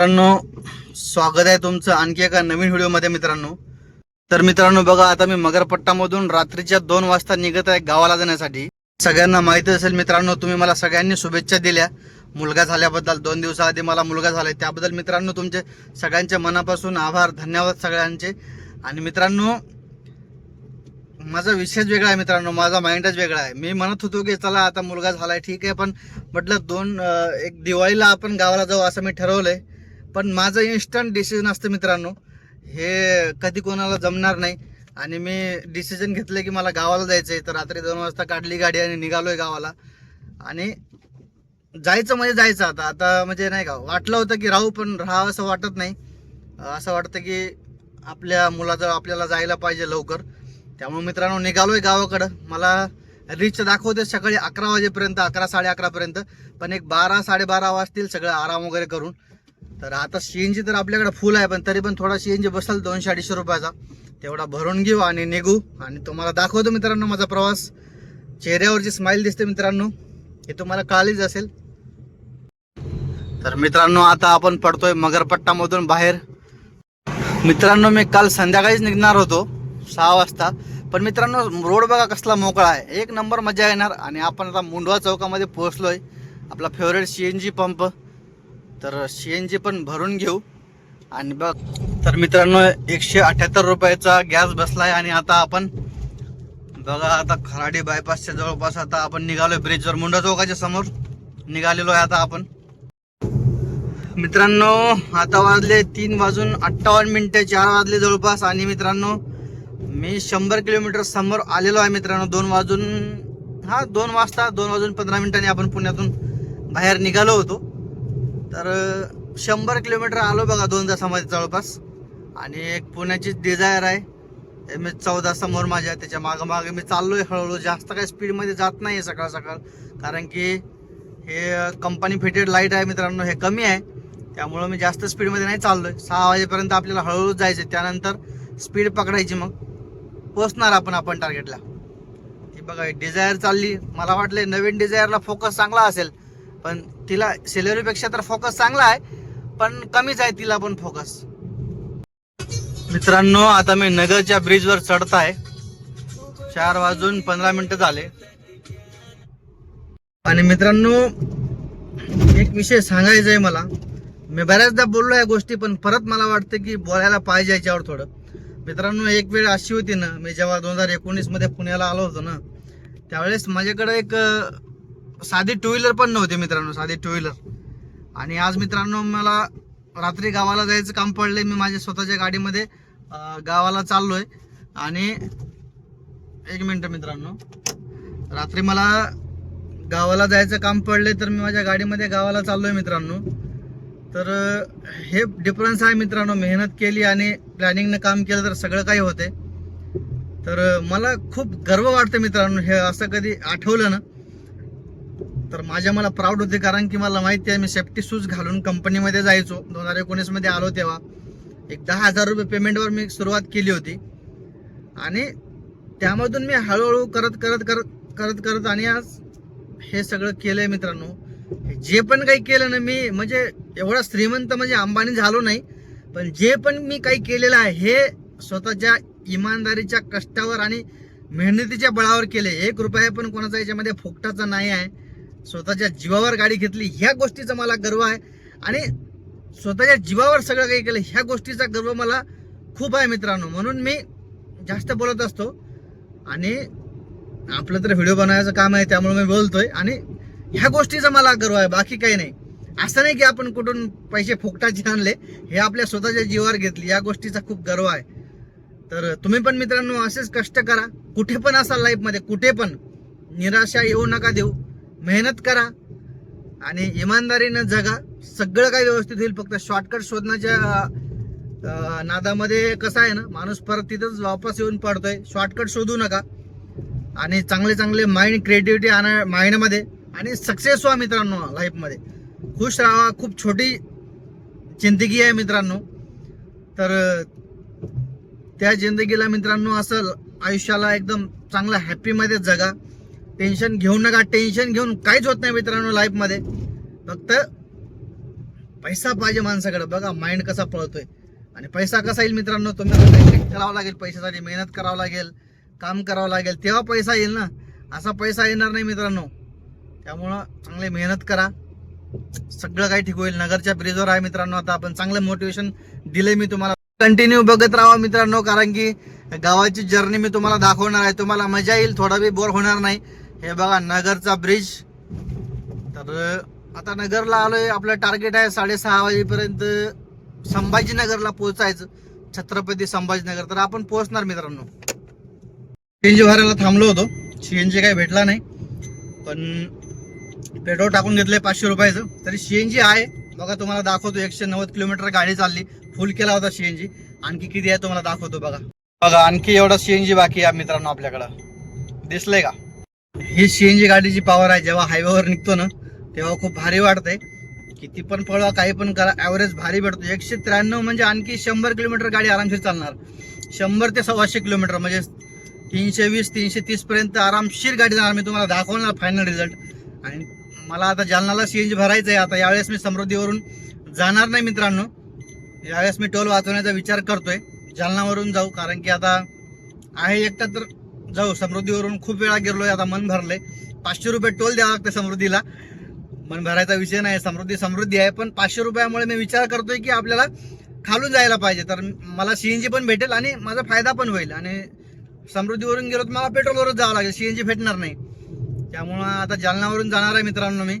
मित्रांनो स्वागत आहे तुमचं आणखी एका नवीन व्हिडिओमध्ये मित्रांनो. तर मित्रांनो बघा आता मी मगरपट्टामधून रात्रीच्या दोन वाजता निघत आहे गावाला जाण्यासाठी. सगळ्यांना माहिती असेल मित्रांनो तुम्ही मला सगळ्यांनी शुभेच्छा दिल्या. मुलगा झाल्याबद्दल दोन दिवसाआधी मला मुलगा झालाय. त्याबद्दल मित्रांनो तुमचे सगळ्यांच्या मनापासून आभार धन्यवाद सगळ्यांचे. आणि मित्रांनो माझा विषयच वेगळा आहे मित्रांनो माझा माइंडच वेगळा आहे. मी म्हणत होतो की चला आता मुलगा झालाय ठीक आहे. पण म्हटलं दोन एक दिवाळीला आपण गावाला जाऊ असं मी ठरवलंय. पण माझं इन्स्टंट डिसिजन असतं मित्रांनो. हे कधी कोणाला जमणार नाही. आणि मी डिसिजन घेतलं की मला गावाला जायचं आहे तर रात्री दोन वाजता काढली गाडी आणि निघालोय गावाला. आणि जायचं म्हणजे जायचं आता. आता म्हणजे नाही का वाटलं होतं की राहू पण राहावं असं वाटत नाही. असं वाटतं की आपल्या मुलाजवळ आपल्याला जायला पाहिजे लवकर. त्यामुळे मित्रांनो निघालोय गावाकडं. मला रिच दाखवते सकाळी अकरा वाजेपर्यंत अकरा साडे अकरापर्यंत. पण एक बारा साडेबारा वाजतील सगळं आराम वगैरे करून. तर आता सीएनजी तर आपल्याकडे फुल आहे पण तरी पण थोडा सीएनजी बसल दोनशे अडीचशे रुपयाचा. तेवढा भरून घेऊ आणि निघू. आणि तुम्हाला दाखवतो मित्रांनो माझा प्रवास. चेहऱ्यावरची स्माईल दिसते मित्रांनो. हे तुम्हाला कळालीच असेल. तर मित्रांनो आता आपण पडतोय मगरपट्टामधून बाहेर. मित्रांनो मी काल संध्याकाळीच निघणार होतो सहा वाजता. पण मित्रांनो रोड बघा कसला मोकळा आहे. एक नंबर मजा येणार. आणि आपण आता मुंडवा चौकामध्ये पोहोचलोय. आपला favourite C N G pump तर सी एन जी पण भरून घेऊ. आणि बघ तर मित्रांनो एकशे अठ्याहत्तर रुपयाचा गॅस बसलाय आणि आता आपण बघा आता खराडी बायपासच्या जवळपास आता आपण निघालोय ब्रिजवर. मुंडा चौकाच्या समोर निघालेलो आहे आता आपण. मित्रांनो आता वाजले तीन वाजून अठ्ठावन्न मिनिटे चार वाजले जवळपास. आणि मित्रांनो मी शंभर किलोमीटर समोर आलेलो आहे मित्रांनो. दोन वाजून हा दोन वाजता दोन वाजून पंधरा मिनिटांनी आपण पुण्यातून बाहेर निघालो होतो. तर शंभर किलोमीटर आलो बघा दोन तासामध्ये जवळपास. आणि एक पुण्याची डिझायर आहे. एम एच चौदा समोर माझ्या त्याच्या मागोमागे मी चाललो आहे हळूहळू. जास्त काही स्पीडमध्ये जात नाही आहे सकाळ सकाळ. कारण की हे कंपनी फिटेड लाइट आहे मित्रांनो हे कमी आहे. त्यामुळं मी जास्त स्पीडमध्ये नाही चाललो आहे सहा वाजेपर्यंत आपल्याला हळूहळू जायचं त्यानंतर स्पीड पकडायची मग. पोचणार आपण आपण टार्गेटला ती बघा डिझायर चालली. मला वाटलं नवीन डिझायरला फोकस चांगला असेल. पण तिला सेलरीपेक्षा तर फोकस चांगला आहे पण कमीच आहे तिला पण फोकस मित्रांनो आता मी नगरच्या ब्रिजवर चढत आहे चार वाजून पंधरा मिनिटं झाले. आणि मित्रांनो एक विषय सांगायचा आहे मला. मी बऱ्याचदा बोललो या गोष्टी पण परत मला वाटतं की बोलायला पाहिजे याच्यावर थोडं. मित्रांनो एक वेळ अशी होती ना मी जेव्हा दोन हजार एकोणीसमध्ये पुण्याला आलो होतो ना त्यावेळेस माझ्याकडे एक साधी टू व्हीलर पण नव्हती मित्रांनो साधी टू व्हीलर आणि आज मित्रांनो मला रात्री गावाला जायचं काम पडले मी माझ्या स्वतःच्या गाडीमध्ये गावाला चाललो आहे आणि एक मिनटं मित्रांनो. रात्री मला गावाला जायचं काम पडले तर मी माझ्या गाडीमध्ये गावाला चाललो आहे मित्रांनो. तर हे डिफरन्स आहे मित्रांनो मेहनत केली आणि प्लॅनिंगनं काम केलं तर सगळं काही होते तर मला खूप गर्व वाटतं मित्रांनो हे असं कधी आठवलं ना तर माझ्या मला प्राऊड होते कारण की मला माहिती आहे मी सेफ्टी शूज घालून कंपनीमध्ये जायचो. दोन हजार एकोणीसमध्ये आलो तेव्हा. एक दहा हजार रुपये पेमेंटवर मी सुरुवात केली होती. आणि त्यामधून मी हळूहळू करत करत करत करत करत आणि आज हे सगळं केलंय मित्रांनो. जे पण काही केलं ना मी म्हणजे एवढा श्रीमंत म्हणजे अंबानी झालो नाही पण जे पण मी काही केलेलं आहे हे स्वतःच्या इमानदारीच्या कष्टावर आणि मेहनतीच्या बळावर केले एक रुपया पण कोणाचा याच्यामध्ये फुकटाचा नाही आहे. स्वतःच्या जीवावर गाडी घेतली ह्या गोष्टीचा मला गर्व आहे. आणि स्वतःच्या जीवावर सगळं काही केलं ह्या गोष्टीचा गर्व मला खूप आहे मित्रांनो. म्हणून मी जास्त बोलत असतो. आणि आपलं तर व्हिडिओ बनवायचं काम आहे त्यामुळे मी बोलतोय. आणि ह्या गोष्टीचा मला गर्व आहे बाकी काही नाही. असं नाही की आपण कुठून पैसे फुकटाचे आणले हे आपल्या स्वतःच्या जीवावर घेतली या गोष्टीचा खूप गर्व आहे. तर तुम्ही पण मित्रांनो असेच कष्ट करा. कुठे पण असाल लाईफमध्ये कुठे पण. निराशा येऊ नका देऊ. मेहनत करा आणि इमानदारीनं जगा. सगळं काही व्यवस्थित होईल. फक्त शॉर्टकट शोधण्याच्या नादामध्ये कसं आहे ना माणूस परत तिथंच वापस येऊन पडतोय. शॉर्टकट शोधू नका. आणि चांगले चांगले माइंड क्रिएटिव्हिटी आणा माइंडमध्ये. आणि सक्सेस व्हा मित्रांनो लाईफमध्ये खुश राहा. खूप छोटी जिंदगी आहे मित्रांनो. तर त्या जिंदगीला मित्रांनो असं आयुष्याला एकदम चांगलं हॅपीमध्ये जगा. टेन्शन घेऊ नका टेन्शन घेऊन काहीच होत नाही मित्रांनो लाईफमध्ये फक्त पैसा पाहिजे माणसाकडे. बघा माइंड कसा पळतोय. आणि पैसा कसा येईल मित्रांनो? तुम्हाला काहीतरी करावं लागेल. पैशासाठी मेहनत करावं लागेल काम करावं लागेल. तेव्हा पैसा येईल ना. असा पैसा येणार नाही मित्रांनो. त्यामुळं चांगली मेहनत करा. सगळं काही ठीक होईल. नगरच्या ब्रिजवर आहे मित्रांनो. आता आपण चांगलं मोटिवेशन दिले मी तुम्हाला. कंटिन्यू बघत राहा मित्रांनो. कारण की गावाची जर्नी मी तुम्हाला दाखवणार आहे. तुम्हाला मजा येईल. थोडा बी बोर होणार नाही. हे बघा नगरचा ब्रिज तर आता नगरला आलोय. आपलं टार्गेट आहे साडेसहा वाजेपर्यंत संभाजीनगरला पोहोचायचं. छत्रपती संभाजीनगर. तर आपण पोहोचणार मित्रांनो. सीएनजी भरायला थांबलो होतो. सीएनजी काही भेटला नाही. पण पेट्रोल टाकून घेतलंय पाचशे रुपयाचं. तरी सीएनजी आहे. बघा तुम्हाला दाखवतो. एकशे नव्वद किलोमीटर गाडी चालली. फुल केला होता सीएनजी आणखी किती आहे तुम्हाला दाखवतो बघा. बघा आणखी एवढा सीएनजी बाकी आहे मित्रांनो आपल्याकडं. दिसलंय का? ही सीएनजी गाडीची पॉवर आहे. जेव्हा हायवेवर निघतो ना तेव्हा खूप भारी वाटतंय. किती पण पळवा काही पण करा. ॲव्हरेज भारी भेटतो. एकशे त्र्याण्णव म्हणजे आणखी शंभर किलोमीटर गाडी आरामशीर चालणार. शंभर ते सव्वाशे किलोमीटर म्हणजे तीनशे वीस तीनशे तीसपर्यंत आरामशीर गाडी जाणार. मी तुम्हाला दाखवणार फायनल रिझल्ट आणि मला आता जालनाला सी एन जी भरायचं आहे. आता यावेळेस मी समृद्धीवरून जाणार नाही मित्रांनो. यावेळेस मी टोल वाचवण्याचा विचार करतोय. जालनावरून जाऊ कारण की आता आहे एकटा तर जाऊ समृद्धीवरून खूप वेळा गेलोय आता मन भरलंय. पाचशे रुपये टोल द्यावा लागतं समृद्धीला. मन भरायचा विषय नाही समृद्धी समृद्धी आहे पण पाचशे रुपयामुळे मी विचार करतोय की आपल्याला खालून जायला पाहिजे. तर मला सीएनजी पण भेटेल आणि माझा फायदा पण होईल. आणि समृद्धीवरून गेलो तर मला पेट्रोलवरच जावं लागेल सीएनजी भेटणार नाही. त्यामुळं आता जालनावरून जाणार आहे मित्रांनो मी.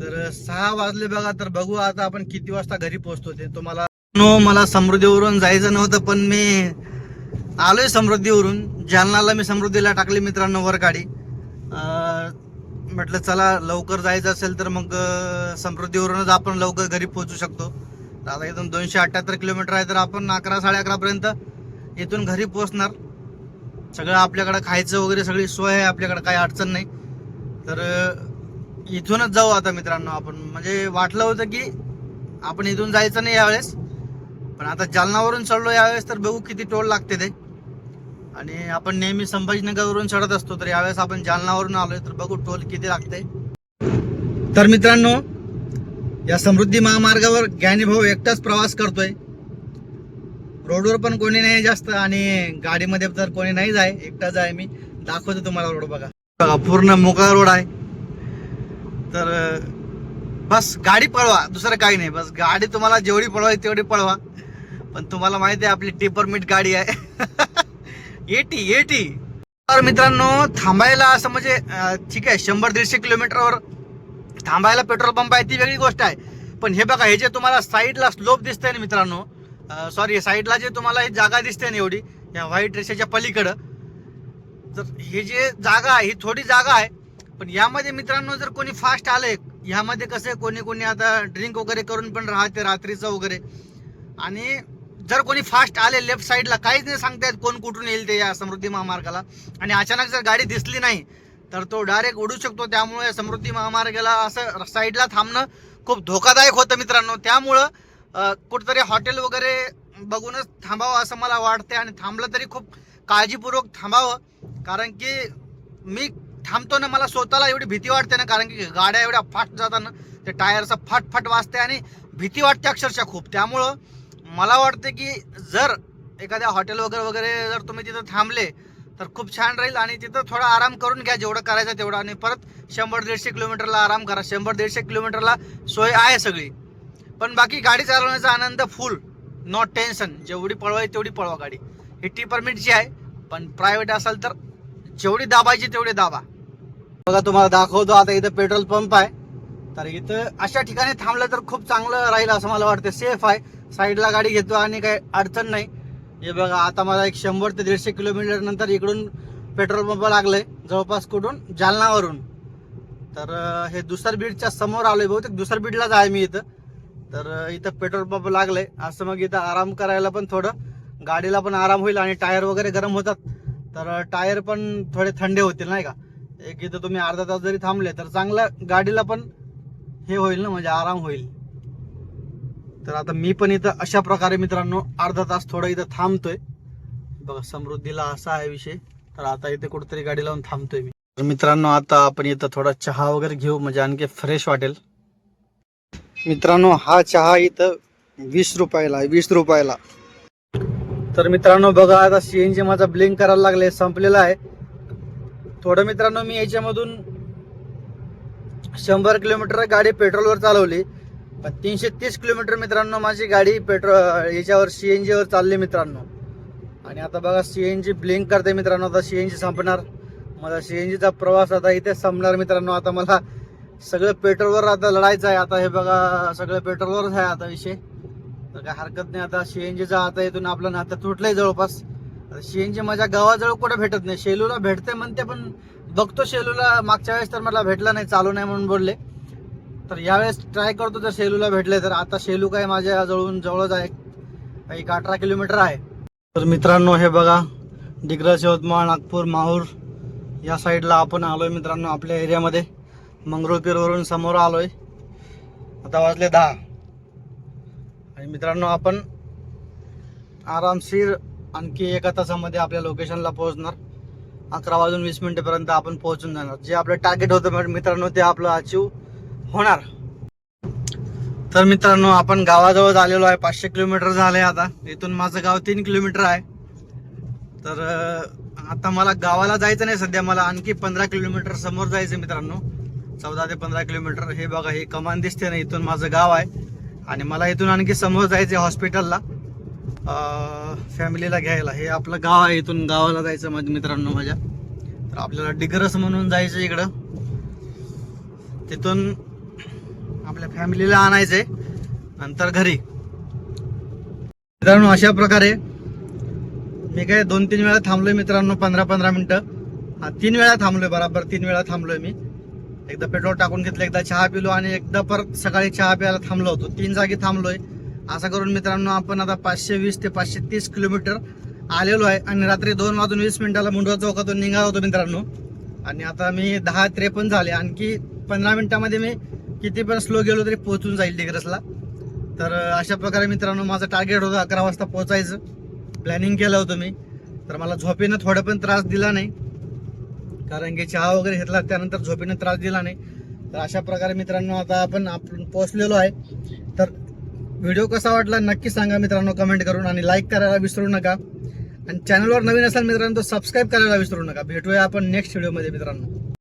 तर सहा वाजले बघा तर बघू आता आपण किती वाजता घरी पोहोचतो ते. तुम्हाला नो मला समृद्धीवरून जायचं नव्हतं पण मी आलोय समृद्धीवरून. जालनाला मी समृद्धीला टाकली मित्रांनो वर गाडी म्हटलं चला लवकर जायचं असेल तर मग समृद्धीवरूनच आपण लवकर घरी पोहोचू शकतो. तर आता इथून दोनशे अठ्ठ्याहत्तर किलोमीटर आहे तर आपण अकरा साडे अकरापर्यंत इथून घरी पोहोचणार. सगळं आपल्याकडं खायचं वगैरे सगळी सोय आहे आपल्याकडं काही अडचण नाही. तर इथूनच जाऊ आता मित्रांनो आपण. म्हणजे वाटलं होतं की आपण इथून जायचं नाही यावेळेस. पण आता जालनावरून चढलो यावेळेस तर बघू किती टोल लागते ते. आणि आपण नेहमी संभाजीनगरवरून चढत असतो तर यावेळेस आपण जालनावरून आलोय तर बघू टोल किती लागते तर मित्रांनो या समृद्धी महामार्गावर ज्ञानी भाऊ एकटाच प्रवास करतोय. रोडवर पण कोणी नाही जास्त आणि गाडीमध्ये तर कोणी नाही जाय एकटाच आहे मी. दाखवतो तुम्हाला रोड बघा. बघा पूर्ण मोकळा रोड आहे. तर बस गाडी पळवा दुसरं काही नाही. बस गाडी तुम्हाला जेवढी पळवाय तेवढी पळवा. पण तुम्हाला माहिती आहे आपली टिपर मीट गाडी आहे. Eighty eighty. तर मित्रांनो थांबायला असं म्हणजे ठीक आहे शंभर दीडशे किलोमीटरवर थांबायला पेट्रोल पंप आहे ती वेगळी गोष्ट आहे. पण हे बघा हे जे तुम्हाला साईडला स्लोप दिसतंय ना मित्रांनो सॉरी साईडला जे तुम्हाला ही जागा दिसते ना एवढी या व्हाईट रेषेच्या पलीकडं तर हे जे जागा आहे ही थोडी जागा आहे. पण यामध्ये मित्रांनो जर कोणी फास्ट आले ह्यामध्ये कसं आहे, कोणी कोणी आता ड्रिंक वगैरे करून पण राहते रात्रीचं वगैरे. आणि जर कोणी फास्ट आले लेफ्ट साईडला काहीच नाही सांगतायत कोण कुठून येईल ते या समृद्धी महामार्गाला. आणि अचानक जर गाडी दिसली नाही तर तो डायरेक्ट उडू शकतो. त्यामुळे समृद्धी महामार्गाला असं साईडला थांबणं खूप धोकादायक होतं मित्रांनो. त्यामुळं कुठंतरी हॉटेल वगैरे बघूनच थांबावं असं मला वाटते आणि थांबलं तरी खूप काळजीपूर्वक थांबावं. कारण की मी थांबतो ना मला स्वतःला एवढी भीती वाटते ना कारण की गाड्या एवढ्या फास्ट जाताना ते टायरचा फाटफाट वाजते आणि भीती वाटते अक्षरशः खूप. त्यामुळं मला वाटते की जर एखाद्या हॉटेल वगैरे वगैरे जर तुम्ही तिथं थांबले तर खूप छान राहील आणि तिथं थोडा आराम करून घ्या जेवढं करायचं तेवढं. आणि परत शंभर दीडशे किलोमीटरला आराम करा. शंभर दीडशे किलोमीटरला सोय आहे सगळी. पण बाकी गाडी चालवण्याचा आनंद फुल नॉट टेन्शन जेवढी पळवाय तेवढी पळवा गाडी. ही टी परमिटची आहे पण प्रायव्हेट असाल तर जेवढी दाबायची तेवढी दाबा. बघा तुम्हाला दाखवतो. आता इथं पेट्रोल पंप आहे. तर इथं अशा ठिकाणी थांबलं तर खूप चांगलं राहील असं मला वाटतं. सेफ आहे. साईडला गाडी घेतो आणि काही अडचण नाही. हे बघा आता मला एक शंभर ते दीडशे किलोमीटर नंतर इकडून पेट्रोल पंप लागलंय जवळपास कुठून? जालनावरून. तर हे दुसर बीडच्या समोर आलोय बहुतेक दुसर बीडलाच आहे मी इथं. तर इथं पेट्रोल पंप लागलंय. असं मग इथं आराम करायला पण थोडं गाडीला पण आराम होईल आणि टायर वगैरे गरम होतात. तर टायर पण थोडे थंडे होतील नाही का? एक इथं तुम्ही अर्धा तास जरी थांबले तर चांगलं गाडीला पण हे होईल ना म्हणजे आराम होईल. तर आता मी पण इथं अशा प्रकारे मित्रांनो अर्धा तास थोडं इथं थांबतोय. बघा समृद्धीला असा आहे विषय. तर आता इथे कुठेतरी गाडी लावून थांबतोय मी. तर मित्रांनो आता आपण इथं थोडा चहा वगैरे घेऊ म्हणजे आणखी फ्रेश वाटेल. मित्रांनो हा चहा इथं वीस रुपयाला आहे वीस रुपयाला. तर मित्रांनो बघा आता सी माझा ब्लिंक करायला लागले संपलेला आहे. थोडं मित्रांनो मी याच्यामधून शंभर किलोमीटर गाडी पेट्रोलवर चालवली. तीनशे तीस किलोमीटर मित्रांनो माझी गाडी पेट्रोल याच्यावर सी एन जीवर चालली मित्रांनो. आणि आता बघा सी एन जी ब्लिंक करते मित्रांनो आता सी एन जी संपणार. माझा सी एन जीचा प्रवास आता इथे संपणार मित्रांनो. आता मला सगळं पेट्रोलवर आता लढायचं आहे. आता हे बघा सगळं पेट्रोलवरच आहे आता विषय. तर काय हरकत नाही आता सी एन जीचा आता इथून आपलं नातं तुटलंय जवळपास. सी एन जी माझ्या गावाजवळ कुठं भेटत नाही. शेलूला भेटते म्हणते पण बघतो शेलूला. मागच्या वेळेस तर मला भेटला नाही चालू नाही म्हणून बोलले. तर यावेळेस ट्राय करतो जर शेलूला भेटले तर. आता शेलू काय माझ्या जवळून जवळच आहे. एक अठरा किलोमीटर आहे. तर मित्रांनो हे बघा. डिग्रस यवतमाळ नागपूर माहूर. या साईडला आपण आलोय मित्रांनो आपल्या एरियामध्ये. मंगरुळपीरवरून समोर आलोय. आता वाजले दहा. आणि मित्रांनो आपण आरामशीर आणखी एका तासामध्ये आपल्या लोकेशनला पोहोचणार. अकरा वाजून वीस मिनिटेपर्यंत आपण पोहोचून जाणार. जे आपलं टार्गेट होतं मित्रांनो ते आपलं अचीव होणार. तर मित्रांनो आपण गावाजवळ आलेलो आहे. पाचशे किलोमीटर झाले आता. इथून माझं गाव तीन किलोमीटर आहे. तर आता मला गावाला जायचं नाही सध्या. मला आणखी पंधरा किलोमीटर समोर जायचं मित्रांनो. चौदा ते पंधरा किलोमीटर. हे बघा हे कमान दिसते ना इथून माझं गाव आहे. आणि मला इथून आणखी समोर जायचं आहे हॉस्पिटलला फॅमिलीला घ्यायला. हे आपलं गाव आहे. इथून गावाला जायचं माझ्या मित्रांनो माझ्या. तर आपल्याला डिग्रस म्हणून जायचं इकडं. तिथून आपल्या फॅमिलीला आणायचंय. नंतर घरी. मित्रांनो अशा प्रकारे मी काय दोन तीन वेळा थांबलोय मित्रांनो पंधरा पंधरा मिनिटं. हा तीन वेळा थांबलोय बराबर तीन वेळा थांबलोय मी. एकदा पेट्रोल टाकून घेतलं एकदा चहा पिलो आणि एकदा परत सकाळी चहा प्यायला थांबलो होतो. तीन जागी थांबलोय. असं करून मित्रांनो आपण आता पाचशे वीस ते पाचशे तीस किलोमीटर आलेलो आहे आणि रात्री दोन वाजून वीस मिनिटाला मुंडवा चौकातून निघालो होतो मित्रांनो. आणि आता मी दहा त्रेपन्न झाले. आणखी पंधरा मिनिटामध्ये मी किती पण स्लो गेलो तरी पोहोचून जाईल डिग्रसला तर अशा प्रकारे मित्रांनो माझं टार्गेट होतं अकरा वाजता पोहोचायचं. प्लॅनिंग केलं होतं मी. तर मला झोपेनं थोडं पण त्रास दिला नाही. कारण की चहा वगैरे घेतला त्यानंतर झोपेनं त्रास दिला नाही. तर अशा प्रकारे मित्रांनो आता आपण आपण पोहोचलेलो आहे. तर व्हिडिओ कसा वाटला नक्की सांगा मित्रांनो कमेंट करून आणि लाईक करायला विसरू नका. आणि चॅनलवर नवीन असाल मित्रांनो तो सबस्क्राईब करायला विसरू नका. भेटूया आपण नेक्स्ट व्हिडिओमध्ये मित्रांनो.